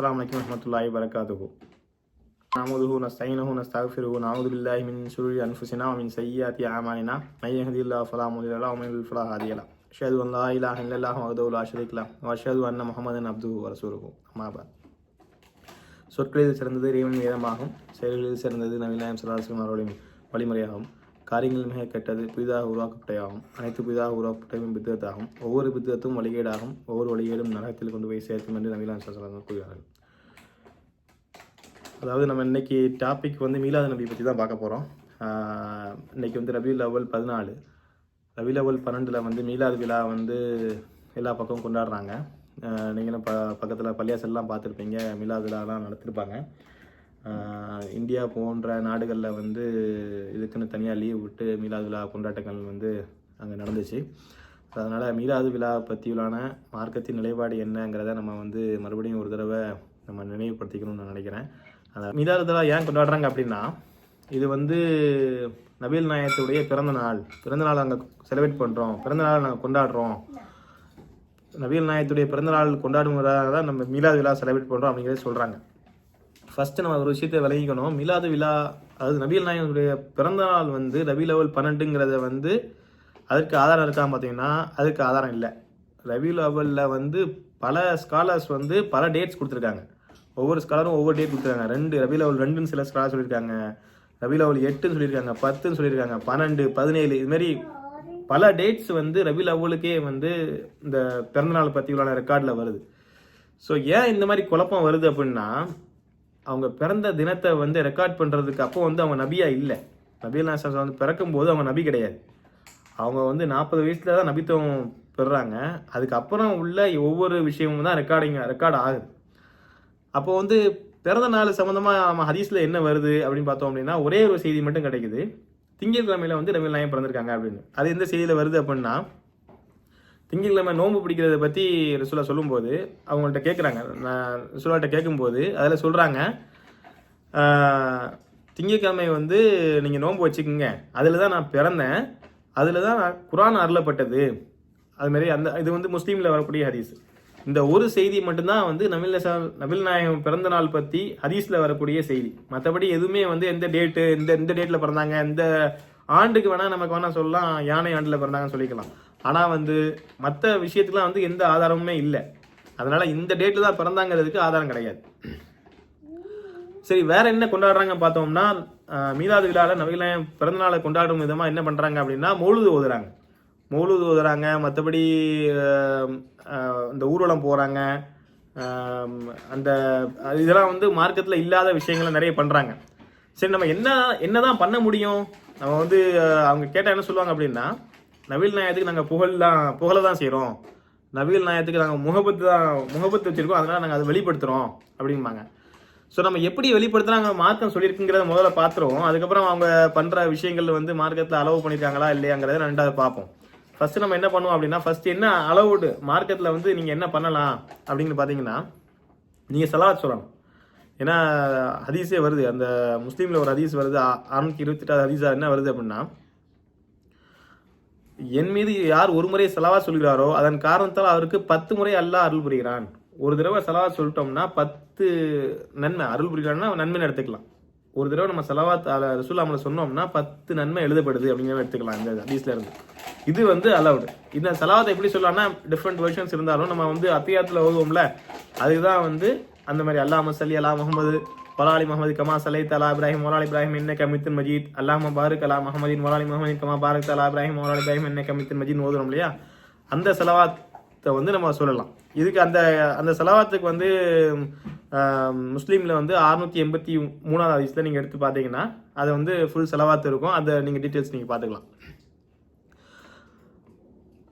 அஸ்லாம் வலைக்கம் வரமத்துல்லாஹி வரகாத்துகு நாமுதுஹு நஸ்தைனஹு நஸ்தாஃபிருஹு நாமுது பில்லாஹி மின் சுருளி அன்ஃபுசினா மின் சையாத்தி ஆமானினா மையஹதி இல்லா ஃபலா முதிலா உமையுல் ஃபலா ஹாதியலா ஷேது அல்லா இலா இல்லல்லாஹ் மகதவுல் ஆஷதிக்லாம் வஷது அன்ன முகமதன் அப்து வரசூருகும் அம்மாபா சொற்களில் சிறந்தது இறைவன் வேதமாகும். செயல்களில் சிறந்தது நவீனாயம் சலாஸ்லம் அவருடைய வழிமுறையாகும். காரியங்கள் மிக கெட்டது புதிதாக உருவாக்கப்பட்டதாகும். அனைத்து புதிதாக உருவாக்கப்பட்டவையும் பித்தத்தாகும் ஒவ்வொரு பித்தத்தும் வழிகேடாகும். ஒவ்வொரு வழிகேடும் நரகத்தில் கொண்டு போய் சேர்க்கும் என்று நவீன சலாசலம் கூறுகிறார்கள் அதாவது நம்ம இன்னைக்கு டாபிக் வந்து மீலாது நபி பற்றி தான் பார்க்க போகிறோம் இன்னைக்கு வந்து ரபியுல் லெவல் பதினாலு. ரவி லெவல் பன்னெண்டில் வந்து மீலாது விழா வந்து எல்லா பக்கமும் கொண்டாடுறாங்க. நீங்களும் ப பக்கத்தில் பள்ளியாசல்லாம் பார்த்துருப்பீங்க. மீலாது விழாலாம் நடத்திருப்பாங்க. இந்தியா போன்ற நாடுகளில் வந்து இதுக்குன்னு தனியாக லீவ் விட்டு மீலாது விழா கொண்டாட்டங்கள் வந்து அங்கே நடந்துச்சு. அதனால் மீலாது விழா பற்றியுள்ளான மார்க்கத்தின் நிலைப்பாடு என்னங்கிறத நம்ம வந்து மறுபடியும் ஒரு தடவை நம்ம நினைவுபடுத்திக்கணும்னு நான் நினைக்கிறேன். அந்த மீலாது விழா ஏன் கொண்டாடுறாங்க அப்படின்னா இது வந்து நபீல் நாயத்துடைய பிறந்த நாள். பிறந்த நாள் அங்கே செலிப்ரேட் பண்ணுறோம் பிறந்த நாள் நாங்கள் கொண்டாடுறோம். நபீல் நாயத்துடைய பிறந்த நாள் கொண்டாடுவதாக தான் நம்ம மீலாது விழா செலிப்ரேட் பண்ணுறோம் அப்படிங்கிறத சொல்கிறாங்க ஃபஸ்ட்டு நம்ம ஒரு விஷயத்தை விளங்கிக்கணும் மிலாது விழா அதாவது நபீல் நாயகனுடைய பிறந்தநாள் வந்து ரவி லெவல் பன்னெண்டுங்கிறத வந்து அதற்கு ஆதாரம் இருக்கான்னு பார்த்தீங்கன்னா அதுக்கு ஆதாரம் இல்லை. ரவி லெவலில் வந்து பல ஸ்காலர்ஸ் வந்து பல டேட்ஸ் கொடுத்துருக்காங்க. ஒவ்வொரு ஸ்காலரும் ஒவ்வொரு டேட் கொடுத்துருக்காங்க. ரெண்டு ரவி லெவல் ரெண்டுன்னு சில ஸ்காலர் சொல்லியிருக்காங்க. ரவி லெவல் எட்டுன்னு சொல்லியிருக்காங்க. பத்துன்னு சொல்லியிருக்காங்க. பன்னெண்டு பதினேழு இதுமாரி பல டேட்ஸ் வந்து ரவி லெவலுக்கே வந்து இந்த பிறந்தநாள் பற்றியுள்ளான ரெக்கார்டில் வருது. ஸோ ஏன் இந்த மாதிரி குழப்பம் வருது அப்படின்னா அவங்க பிறந்த தினத்தை வந்து ரெக்கார்ட் பண்ணுறதுக்கு அப்போ வந்து அவங்க நபியாக இல்லை. நபியல் நாசம் வந்து பிறக்கும்போது அவங்க நபி கிடையாது. அவங்க வந்து நாற்பது வயசில் தான் நபித்துவம் பெறுறாங்க. அதுக்கப்புறம் உள்ள ஒவ்வொரு விஷயமும் தான் ரெக்கார்டிங் ரெக்கார்ட் ஆகுது. அப்போ வந்து பிறந்த நாள் சம்மந்தமாக நம்ம ஹதீஸில் என்ன வருது அப்படின்னு பார்த்தோம் அப்படின்னா ஒரே ஒரு செய்தி மட்டும் கிடைக்குது. திங்கட்கிழமையில் வந்து ரவி நாயம் பிறந்திருக்காங்க அப்படின்னு. அது எந்த செய்தியில் வருது அப்படின்னா திங்கட்கிழமை நோன்பு பிடிக்கிறத பற்றி ரிசுலா சொல்லும்போது அவங்கள்ட்ட கேட்குறாங்க நான் ரிசுலாட்ட கேட்கும்போது அதில் சொல்கிறாங்க திங்கட்கிழமை வந்து நீங்கள் நோன்பு வச்சுக்கோங்க. அதில் தான் நான் பிறந்தேன். அதில் தான் நான் குரான் அருளப்பட்டது. அதுமாரி அந்த இது வந்து முஸ்லீமில் வரக்கூடிய ஹதீஸ். இந்த ஒரு செய்தி மட்டும்தான் வந்து நபில் நபில் நாயகம் பிறந்த நாள் பற்றி ஹதீஸில் வரக்கூடிய செய்தி. மற்றபடி எதுவுமே வந்து எந்த டேட்டு இந்த இந்த டேட்டில் பிறந்தாங்க இந்த ஆண்டுக்கு வேணால் நமக்கு வேணால் சொல்லலாம் யானை ஆண்டில் பிறந்தாங்கன்னு சொல்லிக்கலாம். ஆனால் வந்து மற்ற விஷயத்துக்குலாம் வந்து எந்த ஆதாரமுமே இல்லை. அதனால் இந்த டேட்டில் தான் பிறந்தாங்கிறதுக்கு ஆதாரம் கிடையாது. சரி வேற என்ன கொண்டாடுறாங்க பார்த்தோம்னா அஹ், மீலாது விழாவில் நபிகளாயம் பிறந்தநாளை கொண்டாடும் விதமாக என்ன பண்ணுறாங்க அப்படின்னா மௌலுது ஓதுறாங்க. மௌலுது ஓதுறாங்க மற்றபடி இந்த ஊர்வலம் போகிறாங்க அந்த அது இதெல்லாம் வந்து மார்க்கத்தில் இல்லாத விஷயங்களை நிறைய பண்ணுறாங்க சரி நம்ம என்ன என்ன தான் பண்ண முடியும்? நம்ம வந்து அவங்க கேட்டால் என்ன சொல்லுவாங்க அப்படின்னா நவீல் நாயத்துக்கு நாங்கள் புகழ் தான் புகழ தான் செய்கிறோம் நவீல் நாயத்துக்கு நாங்கள் முகபத்து தான் முகபத்து வச்சுருக்கோம் அதனால் நாங்கள் அதை வெளிப்படுத்துகிறோம் அப்படிம்பாங்க. ஸோ நம்ம எப்படி வெளிப்படுத்துறாங்க மார்க்கம் சொல்லியிருக்குங்கிறத முதல்ல பார்த்துருவோம். அதுக்கப்புறம் அவங்க பண்ணுற விஷயங்கள் வந்து மார்க்கத்தில் அளவு பண்ணியிருக்காங்களா இல்லையாங்கிறத ரெண்டாவது பார்ப்போம். ஃபர்ஸ்ட் நம்ம என்ன பண்ணுவோம் அப்படின்னா ஃபர்ஸ்ட் என்ன அளவுடு மார்க்கெட்டில் வந்து நீங்கள் என்ன பண்ணலாம் அப்படின்னு பார்த்தீங்கன்னா நீங்கள் செலவாக சொல்லணும். ஏன்னா ஹதீஸே வருது. அந்த முஸ்லீமில் ஒரு ஹதீஸ் வருது. அறுநூத்தி இருபத்தெட்டாவது ஹதீஸாக என்ன வருது அப்படின்னா என் மீது யார் ஒரு முறை செலவா சொல்கிறாரோ அதன் காரணத்தால் அவருக்கு பத்து முறை அல்லாஹ் அருள் புரிகிறான். ஒரு தடவை செலவா சொல்லிட்டோம்னா பத்து நன்மை அருள் புரிகிறான்னா நன்மைன்னு எடுத்துக்கலாம். ஒரு தடவை நம்ம செலவாத் அல அமலை சொன்னோம்னா பத்து நன்மை எழுதப்படுது அப்படிங்கிற எடுத்துக்கலாம் இந்த ஹதீஸ்ல இருந்து. இது வந்து அலவுடு இந்த செலவாத்தை எப்படி சொல்லலாம்னா டிஃப்ரெண்ட் வெர்ஷன்ஸ் இருந்தாலும் நம்ம வந்து அத்தியாயத்தில் ஓதுவோம்ல அதுதான் வந்து அந்த மாதிரி அல்லாஹ் மசலி அலா முகமது பலாலி முகமது கமா சலை தலா இப்ராஹிம் மொலாலி இப்ராஹிம் என்ன கமித்தின் மஜீத் அல்லாம பாருக் அலா முகமதின் மொலாலி முகமதின் கமா பாருக் தலா இப்ராஹிம் மொலாலி இப்ராஹிம் என்ன கமித்தின் மஜீத் ஓதுறோம் இல்லையா? அந்த செலவாத்தை வந்து நம்ம சொல்லலாம். இதுக்கு அந்த அந்த செலவாத்துக்கு வந்து முஸ்லீமில் வந்து அறுநூத்தி எண்பத்தி மூணாவது வயசில் நீங்கள் எடுத்து பார்த்தீங்கன்னா அது வந்து ஃபுல் செலவாத்து இருக்கும். அதை நீங்கள் டீட்டெயில்ஸ் நீங்கள் பார்த்துக்கலாம்.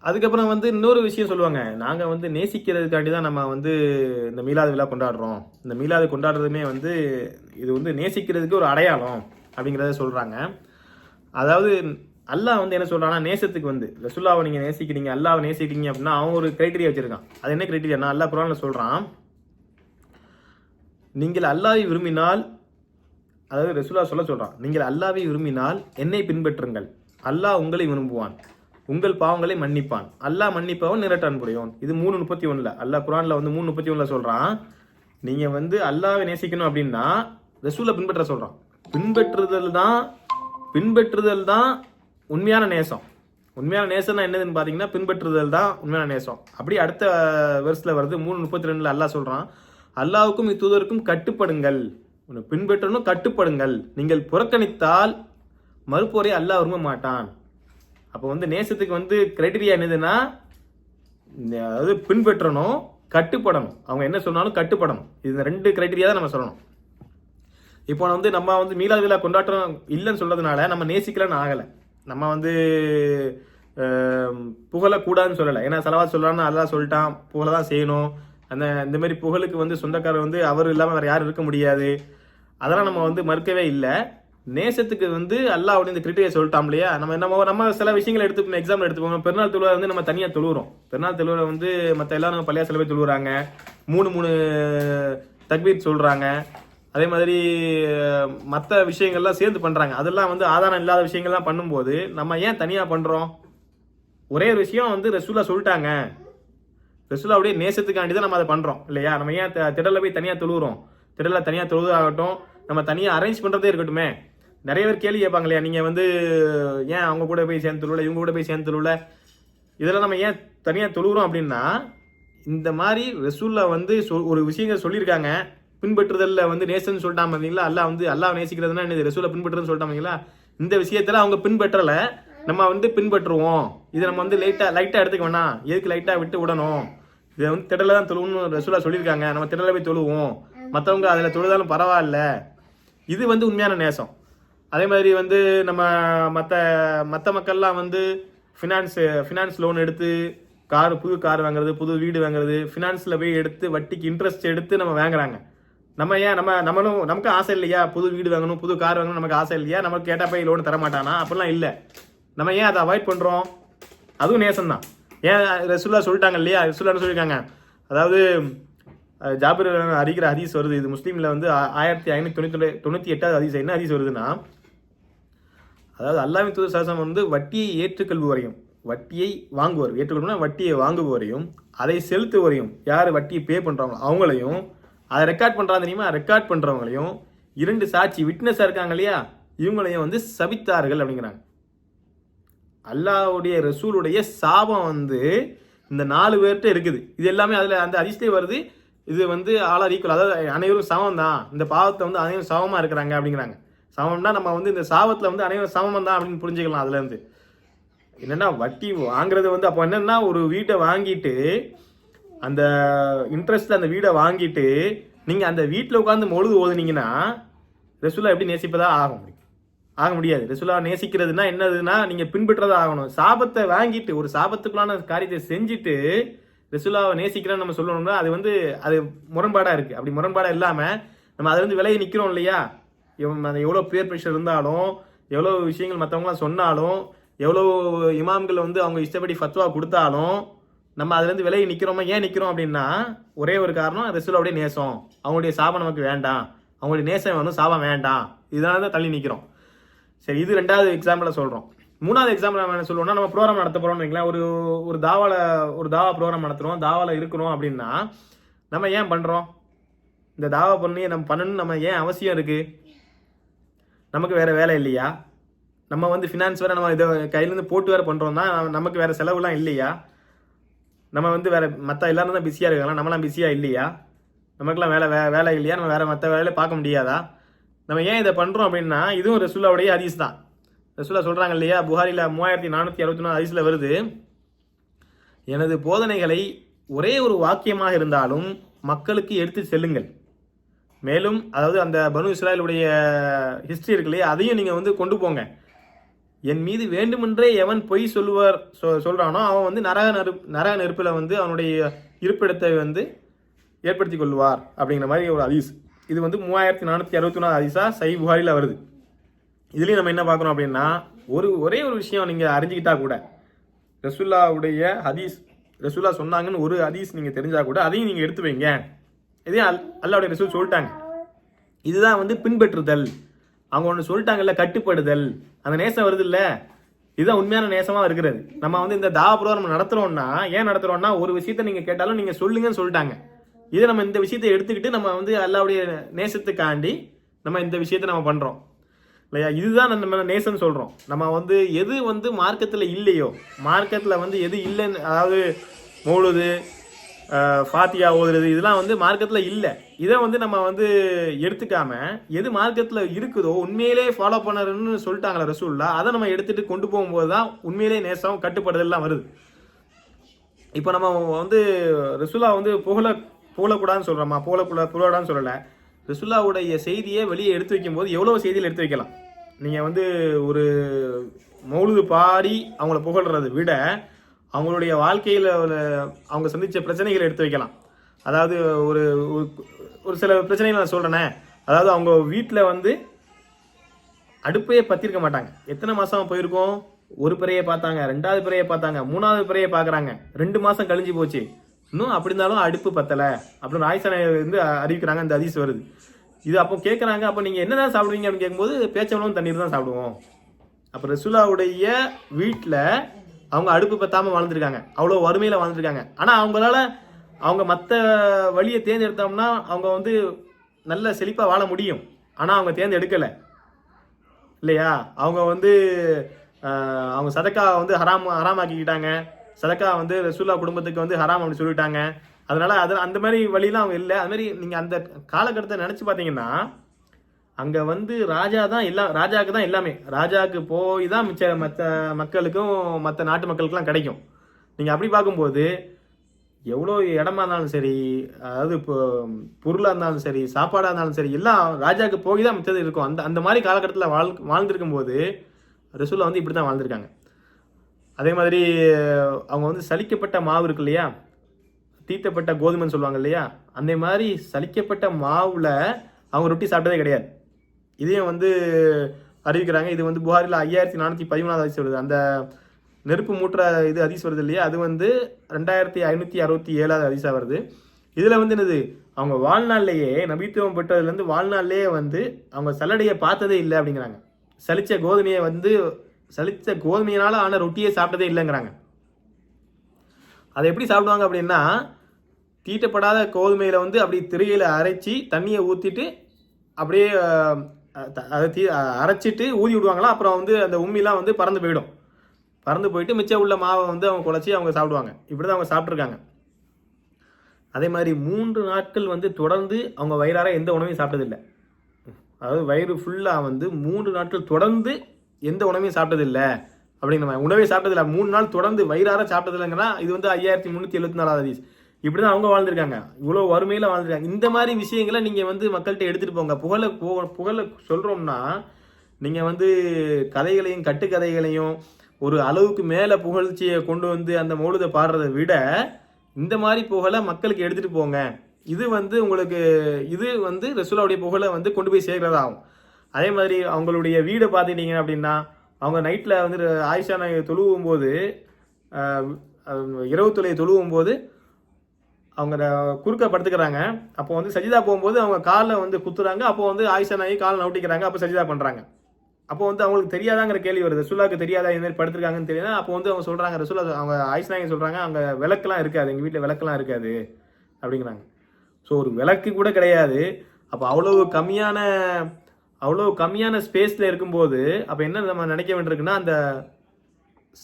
அதுக்கப்புறம் வந்து இன்னொரு விஷயம் சொல்லுவாங்க. நாங்கள் வந்து நேசிக்கிறதுக்காண்டி தான் நம்ம வந்து இந்த மீலாது விழா கொண்டாடுறோம். இந்த மீலாது கொண்டாடுறதுமே வந்து இது வந்து நேசிக்கிறதுக்கு ஒரு அடையாளம் அப்படிங்கிறத சொல்கிறாங்க அதாவது அல்லாஹ் வந்து என்ன சொல்றான்னா நேசத்துக்கு வந்து. ரசுல்லாவை நீங்க நேசிக்கிறீங்க அல்லாவை நேசிக்கிறீங்க அப்படின்னா அவன் ஒரு கிரைட்டீரியா வச்சிருக்கான். அது என்ன கிரைட்டீரியா அல்லாஹ் குரான்ல சொல்றான் நீங்கள் அல்லாவை விரும்பினால் அதாவது ரசுல்லா சொல்ல சொல்கிறான் நீங்கள் அல்லாவை விரும்பினால் என்னை பின்பற்றுங்கள். அல்லாஹ் உங்களை விரும்புவான் உங்கள் பாவங்களை மன்னிப்பான். அல்லாஹ் மன்னிப்பவன் நிரட்ட அன்புடையவன் இது மூணு முப்பத்தி ஒன்றில் அல்லாஹ் குரானில் வந்து மூணு முப்பத்தி ஒன்றில் சொல்கிறான் நீங்கள் வந்து அல்லாவை நேசிக்கணும் அப்படின்னா ரசூலை பின்பற்ற சொல்கிறான் பின்பற்றுதல் தான் பின்பற்றுதல் தான் உண்மையான நேசம். உண்மையான நேசம்னா என்னதுன்னு பார்த்தீங்கன்னா பின்பற்றுதல் தான் உண்மையான நேசம். அப்படி அடுத்த வருஷத்தில் வருது மூணு முப்பத்தி ரெண்டில் அல்லாஹ் சொல்கிறான் அல்லாவுக்கும் இத்தூதருக்கும் கட்டுப்படுங்கள். உன்னை பின்பற்றணும் கட்டுப்படுங்கள். நீங்கள் புறக்கணித்தால் மறுப்போரை அல்லாஹ் விரும்ப மாட்டான். அப்போ வந்து நேசத்துக்கு வந்து கிரைட்டீரியா என்னதுன்னா அதாவது பின்பற்றணும் கட்டுப்படணும். அவங்க என்ன சொன்னாலும் கட்டுப்படணும். இது ரெண்டு கிரைட்டீரியா தான் நம்ம சொல்லணும். இப்போ வந்து நம்ம வந்து மீளா விழா கொண்டாட்டம் இல்லைன்னு சொல்றதுனால நம்ம நேசிக்கலன்னு ஆகலை. நம்ம வந்து புகழக்கூடாதுன்னு சொல்லலை. ஏன்னா செலவா சொல்லலாம்னு அதெல்லாம் சொல்லிட்டான் புகழ தான் செய்யணும். அந்த இந்த மாதிரி புகழுக்கு வந்து சொந்தக்காரர் வந்து அவர் இல்லாமல் வேறு யாரும் இருக்க முடியாது. அதெல்லாம் நம்ம வந்து மறுக்கவே இல்லை. நேசத்துக்கு வந்து அல்லாஹ் அப்படி இந்த கிரிட்டீரியா சொல்லிட்டோம் இல்லையா? நம்ம நம்ம நம்ம சில விஷயங்களை எடுத்துக்கணும் எக்ஸாம்பிள் எடுத்துக்கோங்க. பெருநாள் தொழுவை வந்து நம்ம தனியாக தொழுகிறோம் பெருநாள் தொழுவை வந்து மற்ற எல்லாரும் நம்ம செலவே சில பேர் தொழுகிறாங்க மூணு மூணு தக்பீர் சொல்கிறாங்க அதே மாதிரி மற்ற விஷயங்கள்லாம் சேர்ந்து பண்ணுறாங்க அதெல்லாம் வந்து ஆதாரம் இல்லாத விஷயங்கள்லாம் பண்ணும்போது நம்ம ஏன் தனியாக பண்ணுறோம் ஒரே ஒரு விஷயம் வந்து ரசூலா சொல்லிட்டாங்க. ரசூலாவுடைய நேசத்துக்காண்டி தான் நம்ம அதை பண்ணுறோம் இல்லையா? நம்ம ஏன் தி- போய் தனியாக தொழுகிறோம் திடலில் தனியாக தொழுதாகட்டும் நம்ம தனியாக அரேஞ்ச் பண்ணுறதே இருக்கட்டுமே. நிறைய பேர் கேள்வி கேட்பாங்க இல்லையா? நீங்கள் வந்து ஏன் அவங்க கூட போய் சேர்ந்து தொழுவல இவங்க கூட போய் சேர்ந்து தொழுவல? இதெல்லாம் நம்ம ஏன் தனியாக தொழுகிறோம் அப்படின்னா இந்த மாதிரி ரசூலில் வந்து சொல் ஒரு விஷயங்கள் சொல்லியிருக்காங்க. பின்பற்றுதல்ல வந்து நேசன் சொல்லிட்டாங்க பார்த்தீங்களா அல்லா வந்து அல்லா நேசிக்கிறதுனா என்னது? ரசூலை பின்பற்றுறதுன்னு சொல்லிட்டாங்க இந்த விஷயத்துல அவங்க பின்பற்றல. நம்ம வந்து பின்பற்றுவோம். இதை நம்ம வந்து லைட்டா லைட்டா எடுத்துக்க வேணாம். எதுக்கு லைட்டா விட்டு விடணும்? இதை வந்து திடல தான் தொழுவணும் ரசூலா சொல்லியிருக்காங்க. நம்ம திடல போய் தொழுவோம். மற்றவங்க அதில் தொழுதாலும் பரவாயில்ல. இது வந்து உண்மையான நேசம். அதே மாதிரி வந்து நம்ம மற்ற மற்ற மக்கள்லாம் வந்து ஃபினான்ஸ் ஃபினான்ஸ் லோன் எடுத்து கார் புது கார் வாங்குறது புது வீடு வாங்குறது ஃபினான்ஸில் போய் எடுத்து வட்டிக்கு இன்ட்ரெஸ்ட் எடுத்து நம்ம வாங்குறாங்க. நம்ம ஏன் நம்ம நம்மளும் நமக்கு ஆசை இல்லையா? புது வீடு வாங்கணும் புது கார் வாங்கணும் நமக்கு ஆசை இல்லையா? நமக்கு கேட்டால் போய் லோன் தர மாட்டானா அப்படிலாம் இல்லை. நம்ம ஏன் அதை அவாய்ட் பண்ணுறோம் அதுவும் நேசம் தான் ஏன் ரசுல்லா சொல்லிட்டாங்க இல்லையா? ரசுல்லான்னு சொல்லியிருக்காங்க. அதாவது அஹ், ஜாபிர் அறிகிற ஹதீஸ் வருது. இது முஸ்லீமில் வந்து ஆயிரத்தி ஐநூற்றி தொண்ணூற்றி தொண்ணூற்றி எட்டாவது ஹதீஸ். என்ன ஹதீஸ் வருதுன்னா அதாவது அல்லாவின் தூதர் சாசனம் வந்து வட்டியை ஏற்றுக்கொள்வரையும் வட்டியை வாங்குவார் ஏற்றுக்கொள்வோம்னா வட்டியை வாங்குபவரையும் அதை செலுத்துவரையும் யார் வட்டியை பே பண்ணுறாங்களோ அவங்களையும் அதை ரெக்கார்ட் பண்ணுறாங்க தெரியுமா? ரெக்கார்ட் பண்ணுறவங்களையும் இரண்டு சாட்சி விட்னஸாக இருக்காங்க இல்லையா? இவங்களையும் வந்து சபித்தார்கள் அப்படிங்கிறாங்க. அல்லாவுடைய ரசூலுடைய சாபம் வந்து இந்த நாலு பேர்கிட்ட இருக்குது. இது எல்லாமே அதில் அந்த அதிர்ஷ்டே வருது. இது வந்து ஆளார் ஈக்குவல் அதாவது அனைவரும் சமம் தான் இந்த பாவத்தை வந்து அனைவரும் சமமாக இருக்கிறாங்க அப்படிங்கிறாங்க. சமம்னா நம்ம வந்து இந்த சாபத்தில் வந்து அனைவரும் சமம் தான் அப்படின்னு புரிஞ்சுக்கலாம் அதுலேருந்து என்னென்னா வட்டி வாங்குறது வந்து அப்போ என்னன்னா ஒரு வீட்டை வாங்கிட்டு அந்த இன்ட்ரெஸ்ட்ல அந்த வீடை வாங்கிட்டு நீங்கள் அந்த வீட்டில் உட்காந்து மொழுது ஓதுனீங்கன்னா ரசுல்லா எப்படி நேசிப்பதா ஆக முடியும்? ஆக முடியாது. ரசுல்லா நேசிக்கிறதுனா என்னதுன்னா நீங்கள் பின்பற்றதா ஆகணும். சாபத்தை வாங்கிட்டு ஒரு சாபத்துக்குள்ளான காரியத்தை செஞ்சுட்டு ரசுல்லாவை நேசிக்கிறேன்னு நம்ம சொல்லணும்னா அது வந்து அது முரண்பாடாக இருக்குது அப்படி முரண்பாடாக இல்லாமல் நம்ம அதுலேருந்து இருந்து நிற்கிறோம் இல்லையா? அந்த எவ்வளோ பேர் ப்ரெஷர் இருந்தாலும் எவ்வளோ விஷயங்கள் மற்றவங்களாம் சொன்னாலும் எவ்வளோ இமாம்கள் வந்து அவங்க இஷ்டப்படி ஃபத்வா கொடுத்தாலும் நம்ம அதுலேருந்து விலகி நிற்கிறோமா ஏன் நிற்கிறோம் அப்படின்னா ஒரே ஒரு காரணம் ரசூலாவுடைய நேசம். அவங்களுடைய சாபம் நமக்கு வேண்டாம். அவங்களுடைய நேசம் வேணும் சாபம் வேண்டாம். இதனால தான் தள்ளி நிற்கிறோம் சரி இது ரெண்டாவது எக்ஸாம்பிளில் சொல்கிறோம் மூணாவது எக்ஸாம்பிள் நம்ம என்ன சொல்லுவோம்னா நம்ம ப்ரோக்ராம் நடத்த போகிறோம்னு வைங்களேன். ஒரு ஒரு தாவால ஒரு தாவா ப்ரோக்ராம் நடத்துகிறோம் தாவால இருக்கிறோம் அப்படின்னா நம்ம ஏன் பண்ணுறோம் இந்த தாவா பண்ணி நம்ம பண்ணணும்னு நம்ம ஏன் அவசியம் இருக்குது நமக்கு வேறு வேலை இல்லையா? நம்ம வந்து ஃபினான்ஸ் வேறு நம்ம இதை கையிலேருந்து போட்டு வேறு பண்ணுறோம்னா நமக்கு வேறு செலவுலாம் இல்லையா? நம்ம வந்து வேற மற்ற எல்லாரும் தான் பிஸியாக இருக்காங்களா? நம்மளாம் பிஸியாக இல்லையா? நமக்குலாம் வேலை வே வேலை இல்லையா? நம்ம வேற மற்ற வேலையை பார்க்க முடியாதா? நம்ம ஏன் இதை பண்ணுறோம் அப்படின்னா இதுவும் ரசூல்லாவுடைய ஹதீஸ் தான். ரசூலா சொல்கிறாங்க இல்லையா? புகாரியில் மூவாயிரத்தி நானூற்றி அறுபத்தி நாலு ஹதீஸில் வருது எனது போதனைகளை ஒரே ஒரு வாக்கியமாக இருந்தாலும் மக்களுக்கு எடுத்து செல்லுங்கள். மேலும் அதாவது அந்த பனு இஸ்ராயலுடைய ஹிஸ்ட்ரி இருக்கு இல்லையா? அதையும் நீங்கள் வந்து கொண்டு போங்க. என் மீது வேண்டுமென்றே எவன் பொய் சொல்லுவார் சொ சொல்கிறானோ அவன் வந்து நரக நெருப் நரக நெருப்பில் வந்து அவனுடைய இருப்பிடத்தை வந்து ஏற்படுத்தி கொள்வார் அப்படிங்கிற மாதிரி ஒரு ஹதீஸ். இது வந்து மூவாயிரத்தி நானூற்றி அறுபத்தி நாலு ஹதீஸா சை புகாரியில் வருது. இதுலேயும் நம்ம என்ன பார்க்குறோம் அப்படின்னா ஒரு ஒரே ஒரு விஷயம் நீங்கள் அறிஞ்சிக்கிட்டா கூட ரசுல்லாவுடைய ஹதீஸ் ரசுல்லா சொன்னாங்கன்னு ஒரு ஹதீஸ் நீங்கள் தெரிஞ்சால் கூட அதையும் நீங்கள் எடுத்து வைங்க. இதையும் அல் அல்லாவுடைய ரசூல் சொல்லிட்டாங்க. இதுதான் வந்து பின்பற்றுதல். அவங்க ஒன்று சொல்லிட்டாங்கல்ல கட்டுப்படுதல். அந்த நேசம் வருது இல்லை இதுதான் உண்மையான நேசமாக இருக்கிறது. நம்ம வந்து இந்த தாவ ப்ரோக்ராம் நடத்துகிறோம்னா ஏன் நடத்துகிறோம்னா ஒரு விஷயத்த நீங்கள் கேட்டாலும் நீங்கள் சொல்லுங்கன்னு சொல்லிட்டாங்க. இதை நம்ம இந்த விஷயத்தை எடுத்துக்கிட்டு நம்ம வந்து எல்லாவுடைய நேசத்துக்காண்டி நம்ம இந்த விஷயத்தை நம்ம பண்ணுறோம் இல்லையா? இதுதான் நம்ம நேசன் சொல்கிறோம் நம்ம வந்து எது வந்து மார்க்கத்தில் இல்லையோ மார்க்கத்தில் வந்து எது இல்லைன்னு அதாவது மூழுது ஃபாத்தியா ஓதுறது இதெல்லாம் வந்து மார்க்கத்தில் இல்லை. இதை வந்து நம்ம வந்து எடுத்துக்காம எது மார்க்கத்தில் இருக்குதோ உண்மையிலே ஃபாலோ பண்ணணும்னு சொல்லிட்டாங்களே ரசூல்லா அதை நம்ம எடுத்துகிட்டு கொண்டு போகும்போது தான் உண்மையிலே நேசம் கட்டுப்படுதல்லாம் வருது. இப்போ நம்ம வந்து ரசுல்லா வந்து புகழ புகழக்கூடாதுன்னு சொல்கிறோமா புகழக்கூட புகழடான்னு சொல்லலை. ரசுல்லாவுடைய செய்தியை வெளியே எடுத்து வைக்கும்போது எவ்வளோ செய்தியில் எடுத்து வைக்கலாம்? நீங்கள் வந்து ஒரு மௌலுது பாடி அவங்கள புகழ்றதை விட அவங்களுடைய வாழ்க்கையில் அவங்க சந்தித்த பிரச்சனைகளை எடுத்து வைக்கலாம். அதாவது ஒரு ஒரு- சில பிரச்சனைகள் நான் சொல்கிறேனே அதாவது அவங்க வீட்டில் வந்து அடுப்பையே பத்திருக்க மாட்டாங்க. எத்தனை மாதம் போயிருக்கோம்? ஒரு பிறையை பார்த்தாங்க ரெண்டாவது பிறையை பார்த்தாங்க மூணாவது பிறையை பார்க்குறாங்க. ரெண்டு மாதம் கழிஞ்சு போச்சு. இன்னும் அப்படி இருந்தாலும் அடுப்பு பத்தலை அப்படின்னு ஆயிசனை வந்து அறிவிக்கிறாங்க அந்த அதிசயம் வருது. இது அப்போ கேட்குறாங்க அப்போ நீங்கள் என்னதான் சாப்பிடுவீங்க அப்படின்னு கேட்கும்போது பேச்சவளவும் தண்ணீர் தான் சாப்பிடுவோம். அப்போ ரசுலாவுடைய வீட்டில் அவங்க அடுப்பு பத்தாமல் வாழ்ந்துருக்காங்க. அவ்வளோ வறுமையில் வாழ்ந்துருக்காங்க. ஆனால் அவங்களால அவங்க மற்ற வழியை தேர்ந்தெடுத்தோம்னா அவங்க வந்து நல்ல செழிப்பாக வாழ முடியும். ஆனால் அவங்க தேர்ந்தெடுக்கலை. இல்லையா? அவங்க வந்து அவங்க சதக்கா வந்து ஹராம் ஹராமாக்கிக்கிட்டாங்க. சதக்கா வந்து ரசூல்லா குடும்பத்துக்கு வந்து ஹராம் அப்படின்னு சொல்லிட்டாங்க. அதனால அது அந்த மாதிரி வழியெலாம் அவங்க இல்லை. அது மாதிரி நீங்கள் அந்த காலகட்டத்தை நினச்சி பார்த்தீங்கன்னா அங்கே வந்து ராஜா தான் எல்லாம் ராஜாவுக்கு தான் எல்லாமே. ராஜாவுக்கு போய் தான் மிச்ச மற்ற மக்களுக்கும் மற்ற நாட்டு மக்களுக்கெல்லாம் கிடைக்கும். நீங்கள் அப்படி பார்க்கும்போது எவ்வளோ இடமா இருந்தாலும் சரி அதாவது இப்போ பொருளாக இருந்தாலும் சரி சாப்பாடாக இருந்தாலும் சரி எல்லாம் ராஜாவுக்கு போய் தான் மிச்சது இருக்கும். அந்த அந்த மாதிரி காலகட்டத்தில் வாழ் வாழ்ந்திருக்கும் போது ரிசூலில் வந்து இப்படி தான் வாழ்ந்திருக்காங்க. அதே மாதிரி அவங்க வந்து சலிக்கப்பட்ட மாவு இருக்கு இல்லையா? தீத்தப்பட்ட கோதுமைன்னு சொல்லுவாங்க இல்லையா? அந்த மாதிரி சலிக்கப்பட்ட மாவில் அவங்க ரொட்டி சாப்பிட்டதே கிடையாது. இதையும் வந்து அறிவிக்கிறாங்க. இது வந்து புகாரில் ஐயாயிரத்தி நானூற்றி பதிமூணாவது அதிசயம் வருது அந்த நெருப்பு மூட்டுற இது அதிசயம் வருது இல்லையா? அது வந்து ரெண்டாயிரத்தி ஐநூற்றி அறுபத்தி ஏழாவது அதிசயம் வருது. இதில் வந்து என்னது? அவங்க வாழ்நாள்லேயே நபித்துவம் பெற்றதுலேருந்து வாழ்நாள்லேயே வந்து அவங்க சல்லடையை பார்த்ததே இல்லை அப்படிங்கிறாங்க. சலிச்ச கோதுமையை வந்து சலிச்ச கோதுமையினால் ஆன ரொட்டியே சாப்பிட்டதே இல்லைங்கிறாங்க. அதை எப்படி சாப்பிடுவாங்க அப்படின்னா தீட்டப்படாத கோதுமையில் வந்து அப்படி திரையில் அரைச்சி தண்ணியை ஊற்றிட்டு அப்படியே அதை தீ அரைச்சிட்டு ஊதி விடுவாங்களா? அப்புறம் வந்து அந்த உம்மிலாம் வந்து பறந்து போயிடும். பறந்து போயிட்டு மிச்சம் உள்ள மாவை வந்து அவங்க குழச்சி அவங்க சாப்பிடுவாங்க. இப்படி தான் அவங்க சாப்பிட்ருக்காங்க அதே மாதிரி மூன்று நாட்கள் வந்து தொடர்ந்து அவங்க வயிறார எந்த உணவையும் சாப்பிட்டதில்லை. அதாவது வயிறு ஃபுல்லாக வந்து மூன்று நாட்கள் தொடர்ந்து எந்த உணவையும் சாப்பிட்டதில்லை. அப்படிங்கிற மாதிரி. உணவே சாப்பிட்டதில்லை. மூணு நாள் தொடர்ந்து வயிறார சாப்பிட்டதில்லைங்கன்னா இது வந்து ஐயாயிரத்தி முந்நூற்றி எழுபத்தி நாலாவது இப்படி தான் அவங்க வாழ்ந்திருக்காங்க. இவ்வளோ வறுமையில் வாழ்ந்திருக்காங்க. இந்த மாதிரி விஷயங்களை நீங்கள் வந்து மக்கள்கிட்ட எடுத்துகிட்டு போங்க. புகழ பு- புகழ சொல்கிறோம்னா நீங்கள் வந்து கதைகளையும் கட்டுக்கதைகளையும் ஒரு அளவுக்கு மேலே புகழ்ச்சியை கொண்டு வந்து அந்த மௌலுதை பாடுறதை விட இந்த மாதிரி புகழை மக்களுக்கு எடுத்துகிட்டு போங்க. இது வந்து உங்களுக்கு இது வந்து ரசூலாவுடைய புகழை வந்து கொண்டு போய் சேர்க்கிறதாகும். அதே மாதிரி அவங்களுடைய வீடை பார்த்துட்டீங்க அப்படின்னா அவங்க நைட்டில் வந்து ஆயிஷா நாய் தொழுவும் போது இரவு தொலையை தொழுவும் போது அவங்க குறுக்க படுத்துக்கிறாங்க. அப்போ வந்து சஜிதா போகும்போது அவங்க காலில் வந்து குத்துறாங்க. அப்போ வந்து ஆயிஷா நாயி காலை நவுட்டிக்கிறாங்க. அப்போ சஜிதா பண்ணுறாங்க அப்போ வந்து அவங்களுக்கு தெரியாதாங்கிற கேள்வி வருது. ரசுல்லாக்கு தெரியாதா இந்த மாதிரி படுத்துருக்காங்கன்னு தெரியல. அப்போ வந்து அவங்க சொல்கிறாங்க ரசுல்லா அவங்க ஆயிஷா நாயகி சொல்கிறாங்க அங்கே விளக்கெலாம் இருக்காது. எங்கள் வீட்டில் விளக்கெலாம் இருக்காது. அப்படிங்கிறாங்க. ஸோ ஒரு விளக்கு கூட கிடையாது. அப்போ அவ்வளவு கம்மியான அவ்வளோ கம்மியான ஸ்பேஸில் இருக்கும்போது அப்போ என்ன நம்ம நினைக்க வேண்டியிருக்குன்னா அந்த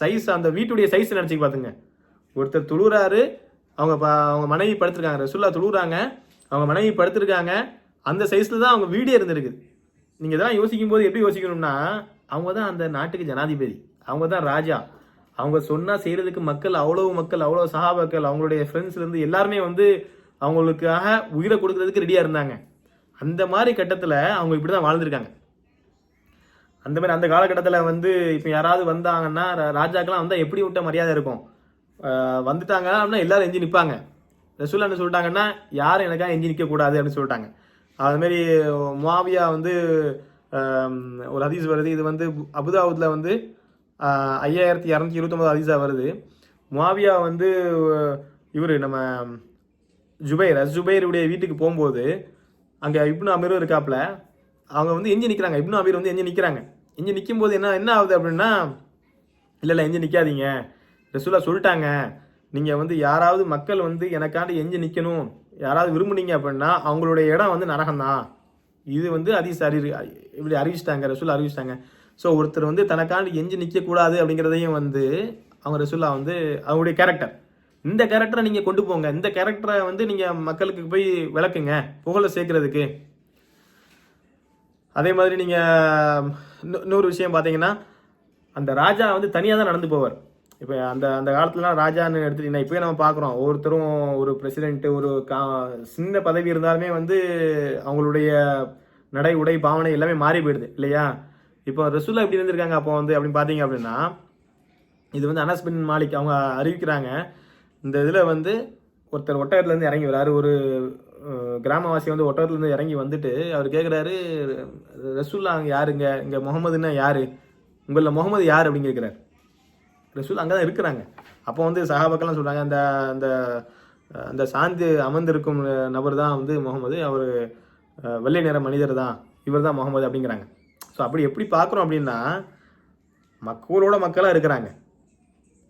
சைஸ் அந்த வீட்டுடைய சைஸ் நினச்சிக்க பார்த்துங்க ஒருத்தர் துளுறாரு அவங்க ப அவங்க மனைவி படுத்திருக்காங்க. ரசுல்லா துளுறாங்க அவங்க மனைவி படுத்திருக்காங்க. அந்த சைஸில் தான் அவங்க வீடே இருந்திருக்குது. நீங்கள் இதெல்லாம் யோசிக்கும் போது எப்படி யோசிக்கணும்னா அவங்க தான் அந்த நாட்டுக்கு ஜனாதிபதி. அவங்க தான் ராஜா. அவங்க சொன்னால் செய்கிறதுக்கு மக்கள் அவ்வளோ மக்கள் அவ்வளோ சகாபாக்கள் அவங்களுடைய ஃப்ரெண்ட்ஸ்லேருந்து எல்லாருமே வந்து அவங்களுக்காக உயிரை கொடுக்கறதுக்கு ரெடியாக இருந்தாங்க. அந்த மாதிரி கட்டத்தில் அவங்க இப்படி தான் வாழ்ந்துருக்காங்க. அந்த மாதிரி அந்த காலகட்டத்தில் வந்து இப்போ யாராவது வந்தாங்கன்னா ராஜாக்கெல்லாம் வந்தால் எப்படி விட்ட மரியாதை இருக்கும்? வந்துட்டாங்க அப்படின்னா எல்லாரும் எஞ்சி நிற்பாங்க ரசூல் என்ன சொல்லிட்டாங்கன்னா யாரும் எனக்காக எஞ்சி நிற்கக்கூடாது அப்படின்னு சொல்லிட்டாங்க. அதுமாரி மாவியா வந்து ஒரு ஹதீஸ் வருது. இது வந்து அபுதாபுதில் வந்து ஐயாயிரத்தி இரநூத்தி இருபத்தொம்பது ஹதீஸாக வருது. மாவியா வந்து இவர் நம்ம ஜுபைர் ஜுபைருடைய வீட்டுக்கு போகும்போது அங்கே இப்னு அமீரும் இருக்காப்புல அவங்க வந்து எஞ்சி நிற்கிறாங்க இப்னு அமீர் வந்து எஞ்சி நிற்கிறாங்க எஞ்சி நிற்கும் போது என்ன என்ன ஆகுது அப்படின்னா இல்லை இல்லை எஞ்சி நிற்காதீங்க ரசூலா சொல்லிட்டாங்க நீங்கள் வந்து யாராவது மக்கள் வந்து எனக்காண்டி எஞ்சி நிற்கணும் யாராவது விரும்புனீங்க அப்படின்னா அவங்களுடைய இடம் வந்து நரகம்தான். இது வந்து அதிக சரி இப்படி அறிவிச்சிட்டாங்க ரசூல் அறிவிச்சிட்டாங்க. ஸோ ஒருத்தர் வந்து தனக்காண்டி எஞ்சி நிற்கக்கூடாது அப்படிங்கிறதையும் வந்து அவங்க ரசூல்லா வந்து அவங்களுடைய கேரக்டர் இந்த கேரக்டரை நீங்கள் கொண்டு போங்க. இந்த கேரக்டரை வந்து நீங்கள் மக்களுக்கு போய் விளக்குங்க புகழை சேர்க்கறதுக்கு. அதே மாதிரி நீங்கள் இன்னொரு விஷயம் பார்த்தீங்கன்னா அந்த ராஜா வந்து தனியாக தான் நடந்து போவார். இப்போ அந்த அந்த காலத்துலலாம் ராஜான்னு எடுத்துட்டீங்கன்னா இப்போயே நம்ம பார்க்குறோம் ஒவ்வொருத்தரும் ஒரு பிரசிடென்ட்டு ஒரு கா சின்ன பதவி இருந்தாலுமே வந்து அவங்களுடைய நடை உடை பாவனை எல்லாமே மாறி போயிடுது இல்லையா? இப்போ ரசூலா எப்படி இருந்திருக்காங்க அப்போ வந்து அப்படின்னு பார்த்தீங்க அப்படின்னா இது வந்து அனஸ் பின் மாலிக் அவங்க அறிவிக்கிறாங்க. இந்த இதில் வந்து ஒருத்தர் ஒட்டகத்துலேருந்து இறங்கி வராரு. ஒரு கிராமவாசி வந்து ஒட்டகத்துலேருந்து இறங்கி வந்துட்டு அவர் கேட்குறாரு ரசூல்லா அங்கே யாருங்க? இங்கே முகமதுன்னா யார்? உங்களில் முகமது யார் அப்படின்னு கேட்குறாரு ரசூல் அங்கே தான் இருக்கிறாங்க. அப்போ வந்து சஹாபாக்கெல்லாம் சொல்கிறாங்க அந்த அந்த அந்த சாந்து அமர்ந்திருக்கும் நபர் தான் வந்து முகமது அவர் வெள்ளை நிற மனிதர் தான் இவர் தான் முகமது அப்படிங்கிறாங்க. ஸோ அப்படி எப்படி பார்க்குறோம் அப்படின்னா மக்களோட மக்களாக இருக்கிறாங்க.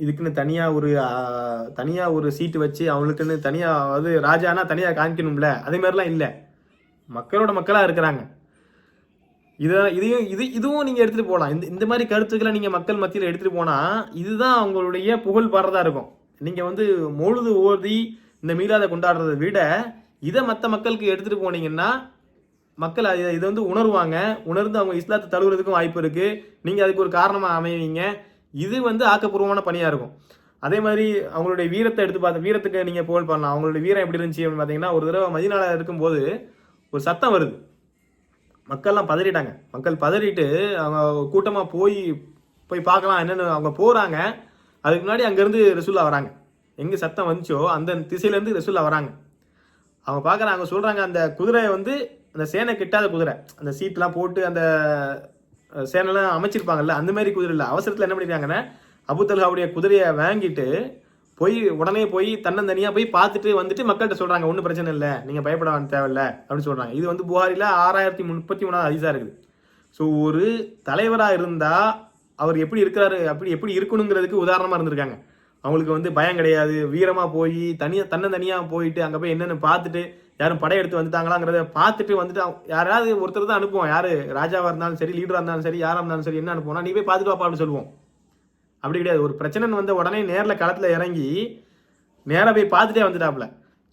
இதுக்குன்னு தனியாக ஒரு தனியாக ஒரு சீட்டு வச்சு அவங்களுக்குன்னு தனியாக அதாவது ராஜானா தனியாக காமிக்கணும்ல அதே மாதிரிலாம் இல்லை. மக்களோட மக்களாக இருக்கிறாங்க. இதை இதையும் இது இதுவும் நீங்கள் எடுத்துகிட்டு போகலாம் இந்த இந்த மாதிரி கருத்துக்களை நீங்கள் மக்கள் மத்தியில் எடுத்துகிட்டு போனால் இதுதான் அவங்களுடைய புகழ் பாடுறதா இருக்கும். நீங்கள் வந்து முழுது ஓதி இந்த மீளாத கொண்டாடுறதை விட இதை மற்ற மக்களுக்கு எடுத்துகிட்டு போனீங்கன்னா மக்கள் அதை இதை வந்து உணர்வாங்க. உணர்ந்து அவங்க இஸ்லாத்தை தழுவுறதுக்கும் வாய்ப்பு இருக்குது நீங்கள் அதுக்கு ஒரு காரணமாக அமைவீங்க. இது வந்து ஆக்கப்பூர்வமான பணியாக இருக்கும். அதே மாதிரி அவங்களுடைய வீரத்தை எடுத்து பார்த்து வீரத்துக்கு நீங்கள் புகழ் பண்ணலாம் அவங்களுடைய வீரம் எப்படி இருந்துச்சு அப்படின்னு பார்த்தீங்கன்னா ஒரு தடவை மதிநாளாக இருக்கும்போது ஒரு சத்தம் வருது. மக்கள்லாம் பதறிட்டாங்க. மக்கள் பதறிட்டு அவங்க கூட்டமாக போய் போய் பார்க்கலாம் என்னென்னு அவங்க போகிறாங்க அதுக்கு முன்னாடி அங்கேருந்து ரசூல்லா வராங்க. எங்கே சத்தம் வந்துச்சோ அந்த திசையிலேருந்து ரசூல்லா வராங்க. அவங்க பார்க்குறாங்க சொல்கிறாங்க அந்த குதிரையை வந்து அந்த சேனை கிட்டாத குதிரை. அந்த சீட்லாம் போட்டு அந்த சேனெல்லாம் சேனைலாம் அமைச்சிருப்பாங்கல்ல அந்த மாதிரி குதிரை இல்லை அவசரத்தில் என்ன பண்ணிருக்காங்கன்னா அபுத்தல்ஹாவுடைய குதிரையை வாங்கிட்டு போய் உடனே போய் தன்னந்தனியாக போய் பார்த்துட்டு வந்துட்டு மக்கள்கிட்ட சொல்கிறாங்க ஒன்றும் பிரச்சனை இல்லை. நீங்கள் பயப்பட தேவையில்ல. அப்படின்னு சொல்கிறாங்க இது வந்து புகாரில் ஆறாயிரத்தி முப்பத்தி மூணாவது அதிசாக இருக்குது. ஸோ ஒரு தலைவராக இருந்தால் அவர் எப்படி இருக்கிறாரு அப்படி எப்படி இருக்கணுங்கிறதுக்கு உதாரணமாக இருந்திருக்காங்க. அவங்களுக்கு வந்து பயம் கிடையாது. வீரமாக போய் தனியாக தன்னந்தனியாக போயிட்டு அங்கே போய் என்னென்னு பார்த்துட்டு யாரும் படையெடுத்து வந்துட்டாங்களாங்கிறத பார்த்துட்டு வந்துட்டு யாராவது ஒருத்தர் தான் அனுப்புவோம் யார் ராஜாவாக இருந்தாலும் சரி லீடராக இருந்தாலும் சரி யாராக இருந்தாலும் சரி என்ன அனுப்புவோம்னா நீ போய் பார்த்துட்டு வாப்பா அப்படின்னு சொல்லுவோம். அப்படி கிடையாது. ஒரு பிரச்சனை வந்த உடனே நேரில் களத்தில் இறங்கி நேராக போய் பார்த்துட்டே வந்துட்டாப்புல.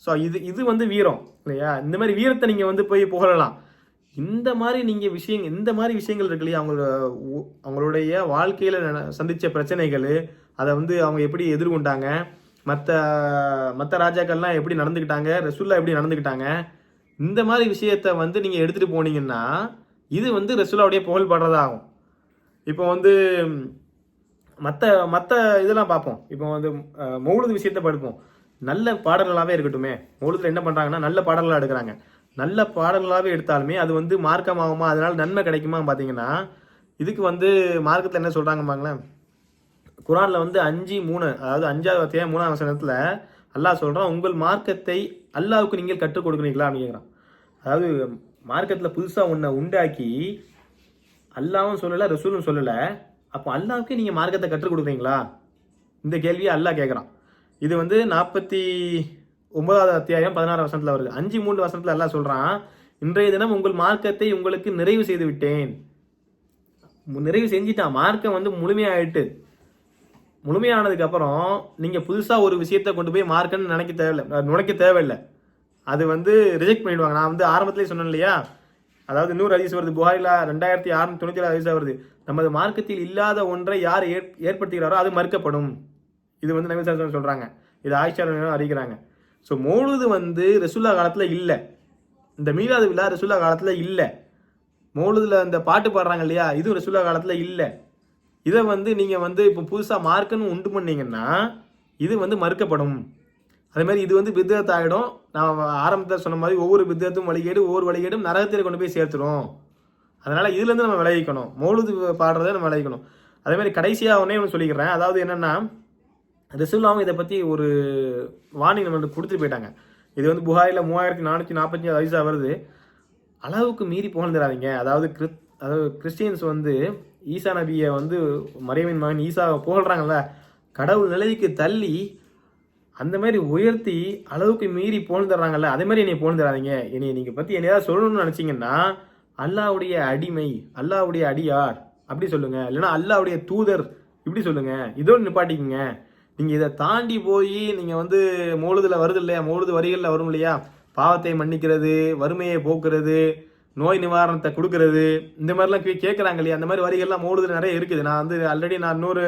ஸோ இது இது வந்து வீரம் இல்லையா? இந்த மாதிரி வீரத்தை நீங்கள் வந்து போய் புகழலாம். இந்த மாதிரி நீங்கள் விஷயங்கள் இந்த மாதிரி விஷயங்கள் இருக்கு இல்லையா? அவங்களோட உ- அவங்களுடைய வாழ்க்கையில் சந்தித்த பிரச்சனைகள் அதை வந்து அவங்க எப்படி எதிர்கொண்டாங்க மற்ற மற்ற ராஜாக்கள்லாம் எப்படி நடந்துக்கிட்டாங்க ரசுல்லா எப்படி நடந்துக்கிட்டாங்க இந்த மாதிரி விஷயத்த வந்து நீங்கள் எடுத்துகிட்டு போனீங்கன்னா இது வந்து ரசுல்லாவுடைய புகழ் பாடுறதாகும் இப்போ வந்து மற்ற மற்ற இதெல்லாம் பார்ப்போம். இப்போ வந்து மௌலது விஷயத்த விஷயத்தை படிப்போம். நல்ல பாடல்களாகவே இருக்கட்டுமே. மௌலத்தில் என்ன பண்ணுறாங்கன்னா நல்ல பாடல்களாக எடுக்கிறாங்க. நல்ல பாடல்களாகவே எடுத்தாலுமே அது வந்து மார்க்கமாகுமா அதனால் நன்மை கிடைக்குமா பார்த்தீங்கன்னா இதுக்கு வந்து மார்க்கத்தில் என்ன சொல்கிறாங்க பாங்களேன் குரானில் வந்து அஞ்சு மூணு அதாவது அஞ்சாவது வார்த்தையாக மூணாவது வசனத்தில் அல்லாஹ் சொல்கிறான் உங்கள் மார்க்கத்தை அல்லாவுக்கு நீங்கள் கற்றுக் கொடுக்குறீங்களா அப்படிங்கிறான் அதாவது மார்க்கத்தில் புதுசாக ஒன்றை உண்டாக்கி அல்லாவும் சொல்லலை ரசூலும் சொல்லலை அப்போ அல்லாவுக்கே நீங்கள் மார்க்கத்தை கற்றுக் கொடுக்குறீங்களா? இந்த கேள்வியை அல்லாஹ் கேட்குறான் இது வந்து நாற்பத்தி ஒன்பதாவது அத்தியாயம் பதினாறு வருஷத்தில் வருது. அஞ்சு மூன்று வருஷத்தில் எல்லாம் சொல்கிறான் இன்றைய தினம் உங்கள் மார்க்கத்தை உங்களுக்கு நிறைவு செய்து விட்டேன். நிறைவு செஞ்சிட்டான். மார்க்கம் வந்து முழுமையாயிட்டு. முழுமையானதுக்கப்புறம் நீங்கள் புதுசாக ஒரு விஷயத்தை கொண்டு போய் மார்க்கன்னு நினைக்க தேவையில்லை. நுழைக்க தேவையில்லை. அது வந்து ரிஜெக்ட் பண்ணிடுவாங்க. நான் வந்து ஆரம்பத்திலே சொன்னேன் இல்லையா? அதாவது இன்னொரு அதிசயம் வருது. புகாரில் ரெண்டாயிரத்தி அறுநூத்தி தொண்ணூற்றி ஏழு அதிசயம் வருது. நமது மார்க்கத்தில் இல்லாத ஒன்றை யார் ஏற் ஏற்படுத்துகிறாரோ அது மறுக்கப்படும். இது வந்து நபி சாஸ்திரம் சொல்கிறாங்க இது ஆயிஷா அறிகிறாங்க ஸோ மௌலுது வந்து ரசுல்லா காலத்தில் இல்லை. இந்த மீலாது விழா ரசுல்லா காலத்தில் இல்லை. மௌலுதில் இந்த பாட்டு பாடுறாங்க இல்லையா? இதுவும் ரசுல்லா காலத்தில் இல்லை. இதை வந்து நீங்கள் வந்து இப்போ புதுசாக மார்க்குன்னு உண்டு பண்ணீங்கன்னா இது வந்து மறுக்கப்படும். அதேமாதிரி இது வந்து பித்தத்தாகிடும் நான் ஆரம்பத்தில் சொன்ன மாதிரி ஒவ்வொரு பித்தத்தும் வழிகேடு ஒவ்வொரு வழிகேடும் நரகத்தில் கொண்டு போய் சேர்த்துரும். அதனால் இதுலேருந்து நம்ம விளைவிக்கணும் மௌலுது பாடுறதை நம்ம விளைவிக்கணும் அதேமாதிரி கடைசியாக ஒன்றே ஒன்று சொல்லிக்கிறேன். அதாவது என்னென்னா ரிசுல்லாவும் இதை பற்றி ஒரு வார்னிங் நம்ம கொடுத்துட்டு போயிட்டாங்க. இது வந்து புகாரில் மூவாயிரத்தி நானூற்றி நாற்பத்தஞ்சு வயசாக வருது. அளவுக்கு மீறி புகழ்ந்துடாதீங்க அதாவது கிறிஸ் அதாவது கிறிஸ்டியன்ஸ் வந்து ஈசா நபியை வந்து மரியமின் மகன் ஈசாவை புகழ்கிறாங்கல்ல கடவுள் நிலைக்கு தள்ளி அந்த மாதிரி உயர்த்தி அளவுக்கு மீறி புகழ்ந்துடுறாங்கல்ல அதே மாதிரி என்னை புகழ்ந்துடாதீங்க என்னை நீங்கள் பற்றி என்னையாவது சொல்லணும்னு நினச்சிங்கன்னா அல்லாவுடைய அடிமை அல்லாவுடைய அடியார். அப்படி சொல்லுங்க. இல்லைன்னா அல்லாவுடைய தூதர். இப்படி சொல்லுங்க. இதோடு நிப்பாட்டிக்குங்க. நீங்கள் இதை தாண்டி போய் நீங்கள் வந்து மோழுதில் வருது இல்லையா? மோழுது வரிகளில் வரும் இல்லையா? பாவத்தை மன்னிக்கிறது வறுமையை போக்குறது நோய் நிவாரணத்தை கொடுக்கறது. இந்த மாதிரிலாம் கேட்குறாங்க இல்லையா? அந்த மாதிரி வரிகள்லாம் மோழுதில் நிறைய இருக்குது. நான் வந்து ஆல்ரெடி நான் நூறு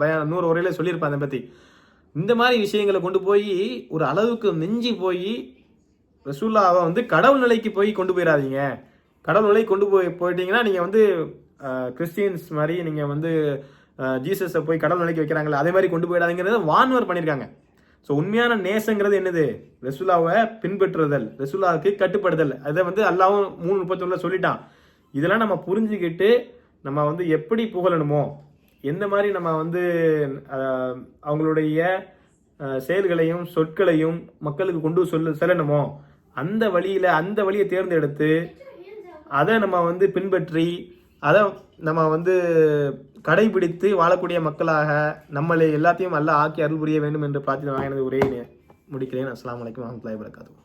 பய நூறு உரையில சொல்லியிருப்பேன் அதை பற்றி இந்த மாதிரி விஷயங்களை கொண்டு போய் ஒரு அளவுக்கு மிஞ்சி போய் ரசூல்லாவை வந்து கடவுள் நிலைக்கு போய் கொண்டு போயிடாதீங்க கடவுள் நிலைக்கு கொண்டு போய் போயிட்டீங்கன்னா நீங்கள் வந்து கிறிஸ்டின்ஸ் கிறிஸ்டியன்ஸ் மாதிரி நீங்கள் வந்து ஜீசஸை போய் கடவுள் நிலைக்கு வைக்கிறாங்களே அதே மாதிரி கொண்டு போயிடாதீங்கிறத வான்வர் பண்ணியிருக்காங்க. ஸோ உண்மையான நேசங்கிறது என்னது? ரசூலாவை பின்பற்றுதல் ரசுல்லாவுக்கு கட்டுப்படுதல் அதை வந்து அல்லாவும் மூணு முப்பத்தொன்னில் சொல்லிட்டான். இதெல்லாம் நம்ம புரிஞ்சுக்கிட்டு நம்ம வந்து எப்படி புகழணுமோ எந்த மாதிரி நம்ம வந்து அவங்களுடைய செயல்களையும் சொற்களையும் மக்களுக்கு கொண்டு சொல்ல செல்லணுமோ அந்த வழியில் அந்த வழியை தேர்ந்தெடுத்து அதை நம்ம வந்து பின்பற்றி அதை நம்ம வந்து கடைபிடித்து வாழக்கூடிய மக்களாக நம்மளை எல்லாத்தையும் நல்லா ஆக்கி அருள் புரிய வேண்டும் என்று பிரார்த்தனை வாங்கினது உரையை முடிக்கிறேன். அஸ்லாம் வலைக்கம் வரமத்துல்லாஹி வரகாத்தூர்